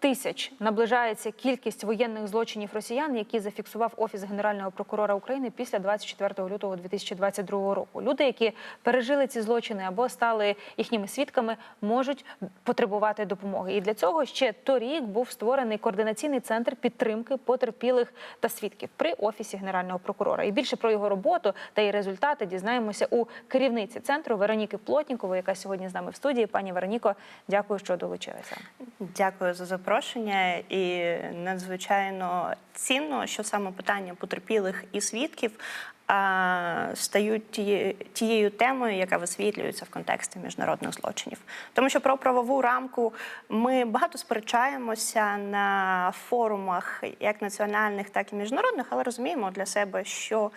тисяч наближається кількість воєнних злочинів росіян, які зафіксував офіс генерального прокурора України після 24 лютого 2022 року. Люди, які пережили ці злочини або стали їхніми свідками, можуть потребувати допомоги. І для цього ще торік був створений координаційний центр підтримки потерпілих та свідків при офісі генерального прокурора. І більше про його роботу та її результати дізнаємося у керівниці центру Вероніки Плотнікової, яка сьогодні з нами в студії. Пані Вероніко, дякую, що долучилися. Дякую за запрошення і надзвичайно цінно, що саме питання потерпілих і свідків а, стають тією, темою, яка висвітлюється в контексті міжнародних злочинів. Тому що про правову рамку ми багато сперечаємося на форумах, як національних, так і міжнародних, але розуміємо для себе, що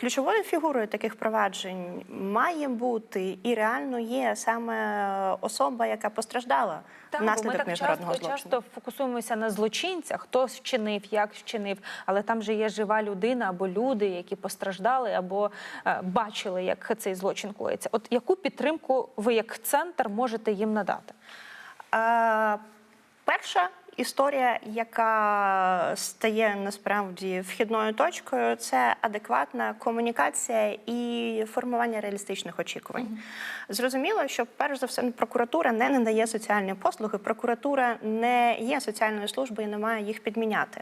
Ключовою фігурою таких проваджень має бути і реально є саме особа, яка постраждала Так, бо ми внаслідок так міжнародного часто, злочину. часто фокусуємося на злочинцях, хто вчинив, як вчинив, але там же є жива людина або люди, які постраждали або е, бачили, як цей злочин коїться. От яку підтримку ви як центр можете їм надати? Е, Перша історія, яка стає насправді вхідною точкою, це адекватна комунікація і формування реалістичних очікувань. Зрозуміло, що перш за все прокуратура не надає соціальні послуги, прокуратура не є соціальною службою і не має їх підміняти.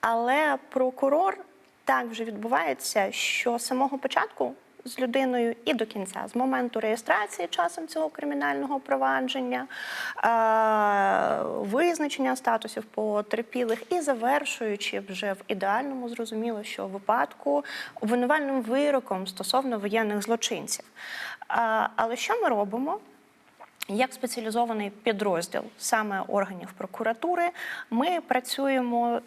Але прокурор так вже відбувається, що з самого початку з людиною і до кінця, з моменту реєстрації часом цього кримінального провадження, е- визначення статусів потерпілих і завершуючи вже в ідеальному, зрозуміло, що випадку обвинувальним вироком стосовно воєнних злочинців. Е- але що ми робимо? Як спеціалізований підрозділ саме органів прокуратури, ми працюємо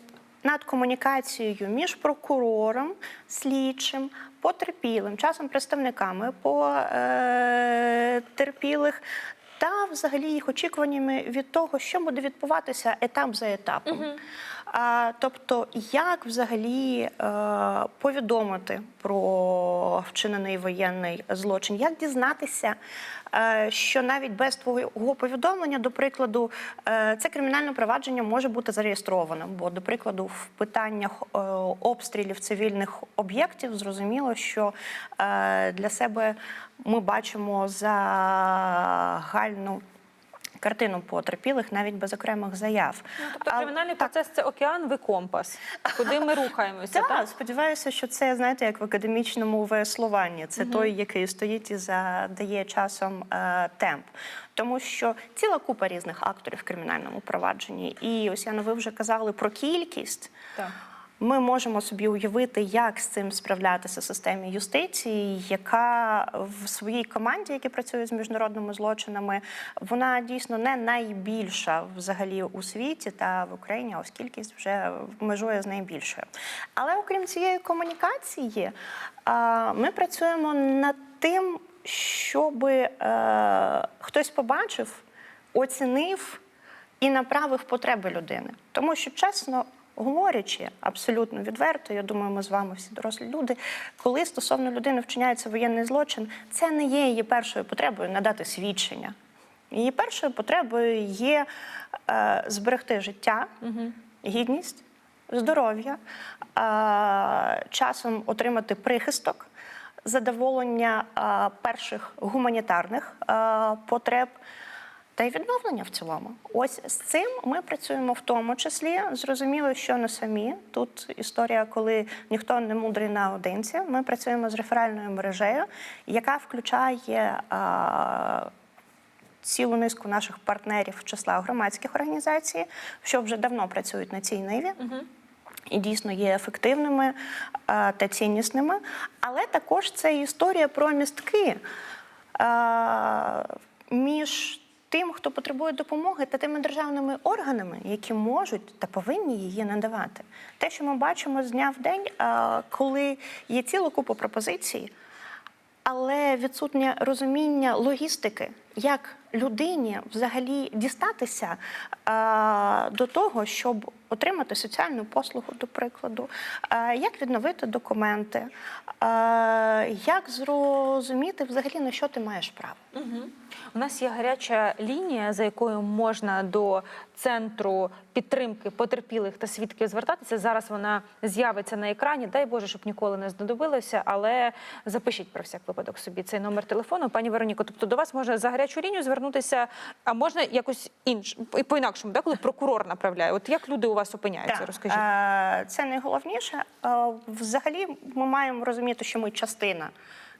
над комунікацією між прокурором, слідчим, потерпілим, часом представниками потерпілих. Та взагалі їх очікуваннями від того, що буде відбуватися етап за етапом. А, тобто, як взагалі е, повідомити про вчинений воєнний злочин, як дізнатися, е, що навіть без твого повідомлення, до прикладу, е, це кримінальне провадження може бути зареєстровано. Бо, до прикладу, в питаннях обстрілів цивільних об'єктів зрозуміло, що для себе ми бачимо загальну картину потерпілих навіть без окремих заяв. Ну, тобто А- кримінальний процес це океан, ви компас, куди ми рухаємося. Так, так? сподіваюся, що це знаєте, як в академічному веслуванні. Це той, який стоїть і задає часом е, темп. Тому що ціла купа різних акторів в кримінальному провадженні. І ось Яна, ви вже казали про кількість. Так. Ми можемо собі уявити, як з цим справлятися системі юстиції, яка в своїй команді, які працює з міжнародними злочинами, вона дійсно не найбільша взагалі у світі та в Україні, оскільки вже межує з найбільшою. Але окрім цієї комунікації, ми працюємо над тим, щоб хтось побачив, оцінив і направив потреби людини. Тому що, чесно говорячи, абсолютно відверто, я думаю, ми з вами всі дорослі люди, коли стосовно людини вчиняється воєнний злочин, це не є її першою потребою надати свідчення. Її першою потребою є е, зберегти життя, гідність, здоров'я, е, часом отримати прихисток, задоволення е, перших гуманітарних е, потреб. Та й відновлення в цілому. Ось з цим ми працюємо в тому числі. Зрозуміло, що не самі. Тут історія, коли ніхто не мудрий наодинці. Ми працюємо з реферальною мережею, яка включає а, цілу низку наших партнерів числа громадських організацій, що вже давно працюють на цій ниві. І дійсно є ефективними та ціннісними. Але також це історія про містки між тим, хто потребує допомоги, та тими державними органами, які можуть та повинні її надавати. Те, що ми бачимо з дня в день, коли є ціла купа пропозицій, але відсутнє розуміння логістики, як людині взагалі дістатися до того, щоб отримати соціальну послугу, до прикладу, е, як відновити документи, е, як зрозуміти взагалі на що ти маєш право. У нас є гаряча лінія, за якою можна до центру підтримки потерпілих та свідків звертатися. Зараз вона з'явиться на екрані. Дай Боже, щоб ніколи не знадобилося, але запишіть про всяк випадок собі цей номер телефону. Пані Вероніко, тобто до вас можна за гарячу лінію звернутися, а можна якось інш по інакшому, да, коли прокурор направляє. От як люди у вас опиняються? Так, Розкажіть. е, Це найголовніше. Е, Взагалі, ми маємо розуміти, що ми частина.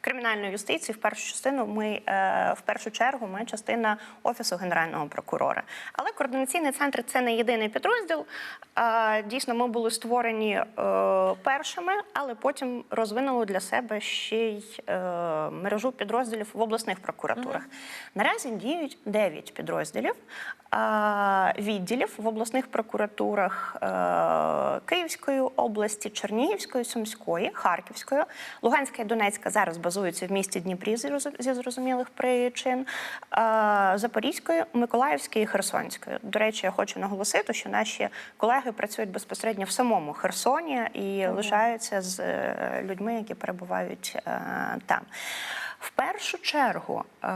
Кримінальної юстиції в першу частину ми е, в першу чергу ми частина офісу генерального прокурора. Але координаційний центр це не єдиний підрозділ. Е, Дійсно, ми були створені е, першими, але потім розвинули для себе ще й мережу підрозділів в обласних прокуратурах. Наразі діють 9 підрозділів відділів в обласних прокуратурах Київської області, Чернігівської, Сумської, Харківської, Луганська і Донецька зараз базуються в місті Дніпрі зі роз- зі зрозумілих причин, Запорізької, Миколаївської і Херсонської. До речі, я хочу наголосити, що наші колеги працюють безпосередньо в самому Херсоні і лишаються з е, людьми, які перебувають е, там. В першу чергу е,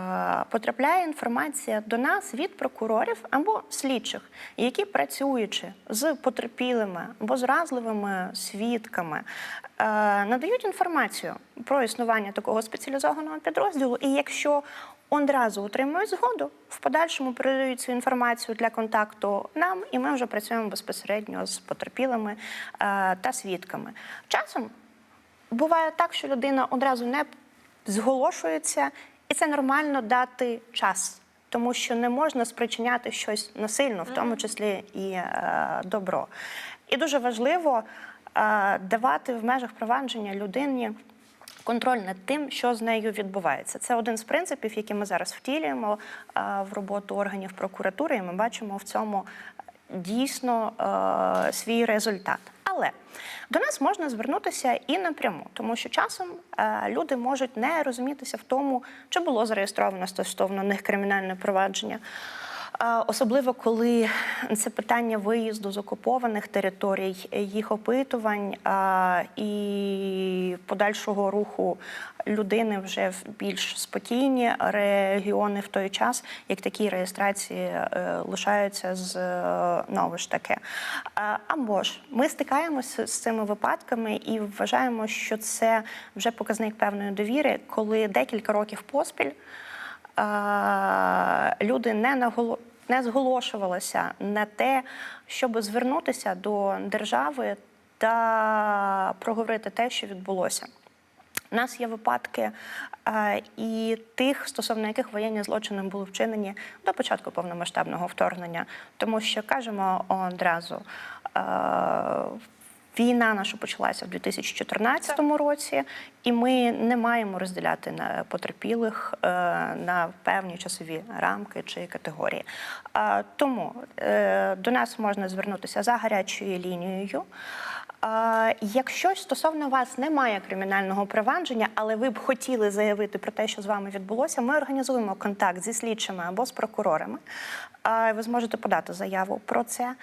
потрапляє інформація до нас від прокурорів або слідчих, які працюючи з потерпілими або зразливими свідками, е, надають інформацію про існування такого спеціалізованого підрозділу. І якщо одразу отримують згоду, в подальшому передають цю інформацію для контакту нам, і ми вже працюємо безпосередньо з потерпілими е, та свідками. Часом буває так, що людина одразу не зголошується, і це нормально дати час, тому що не можна спричиняти щось насильно, в тому числі і е, добро. І дуже важливо е, давати в межах провадження людині. Контроль над тим, що з нею відбувається, це один з принципів, які ми зараз втілюємо е, в роботу органів прокуратури, і ми бачимо в цьому дійсно е, свій результат. Але до нас можна звернутися і напряму, тому що часом е, люди можуть не розумітися в тому, чи було зареєстровано стосовно них кримінальне провадження. Особливо коли це питання виїзду з окупованих територій, їх опитувань і подальшого руху людини вже в більш спокійні регіони в той час, як такі реєстрації е, лишаються з е, знову ж таки. Або ж ми стикаємося з цими випадками і вважаємо, що це вже показник певної довіри, коли декілька років поспіль люди не наголо... не зголошувалася на те, щоб звернутися до держави та проговорити те, що відбулося. У нас є випадки е, і тих, стосовно яких воєнні злочини були вчинені до початку повномасштабного вторгнення, тому що кажемо одразу. Е, Війна наша почалася в 2014 році, і ми не маємо розділяти на потерпілих е, на певні часові рамки чи категорії. Тому е, до нас можна звернутися за гарячою лінією. Якщо стосовно вас немає кримінального провадження, але ви б хотіли заявити про те, що з вами відбулося, ми організуємо контакт зі слідчими або з прокурорами. Ви зможете подати заяву про це.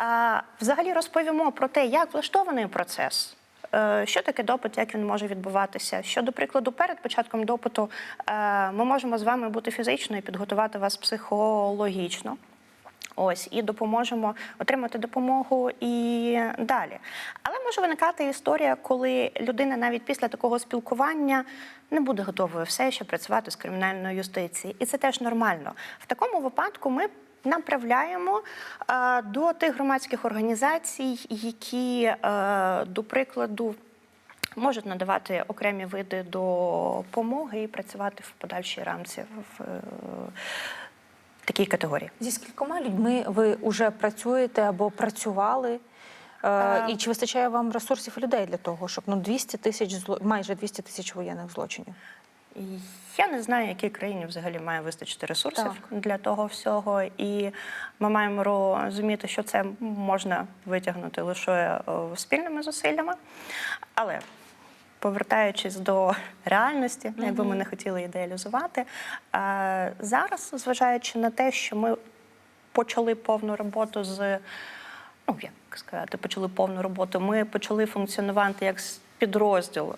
Е, Взагалі розповімо про те, як влаштований процес. е, Що таке допит, як він може відбуватися? Що, до прикладу, перед початком допиту е, ми можемо з вами бути фізично і підготувати вас психологічно. Ось і допоможемо отримати допомогу і далі. Але може виникати історія, коли людина навіть після такого спілкування не буде готовою все ще працювати з кримінальною юстицією. І це теж нормально. В такому випадку ми направляємо е, до тих громадських організацій, які, е, до прикладу, можуть надавати окремі види допомоги і працювати в подальшій рамці в е, такій категорії. Зі скількома людьми ви вже працюєте або працювали? Е, І чи вистачає вам ресурсів і людей для того, щоб ну 200 тисяч майже 200 тисяч воєнних злочинів? Я не знаю, якій країні взагалі має вистачити ресурсів Так. для того всього, і ми маємо розуміти, що це можна витягнути лише е, спільними зусиллями. Але повертаючись до реальності, якби ми не хотіли ідеалізувати, е, зараз, зважаючи на те, що ми почали повну роботу з ну як сказати, почали повну роботу. Ми почали функціонувати як підрозділ е,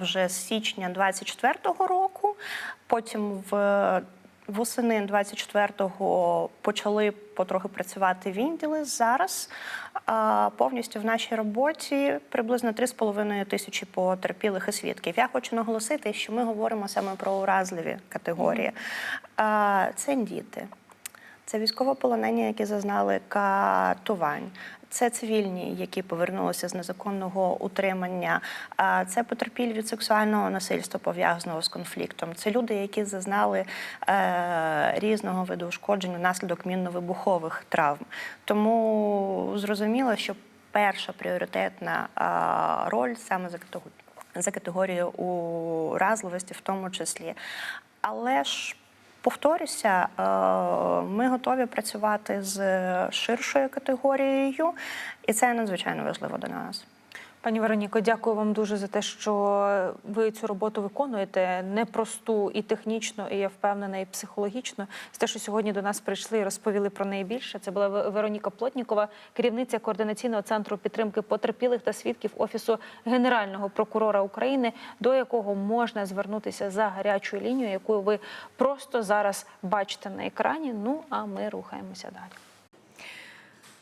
вже з січня 24-го року. Потім в восени 24-го почали потрохи працювати відділи. Зараз е, повністю в нашій роботі приблизно 3,5 тисячі потерпілих і свідків. Я хочу наголосити, що ми говоримо саме про уразливі категорії. Е, Це діти. Це військовополонені, які зазнали катувань. Це цивільні, які повернулися з незаконного утримання. Це потерпілі від сексуального насильства пов'язаного з конфліктом. Це люди, які зазнали е, різного виду ушкоджень внаслідок мінно-вибухових травм. Тому зрозуміло, що перша пріоритетна роль саме за категорією уразливості, в тому числі. Але ж повторюся, е, ми готові працювати з ширшою категорією, і це надзвичайно важливо для нас. Пані Вероніко, дякую вам дуже за те, що ви цю роботу виконуєте непросту і технічно, і я впевнена, і психологічно. З те, що сьогодні до нас прийшли і розповіли про неї більше. Це була Вероніка Плотнікова, керівниця координаційного центру підтримки потерпілих та свідків офісу генерального прокурора України, до якого можна звернутися за гарячою лінією, яку ви просто зараз бачите на екрані. Ну а ми рухаємося далі.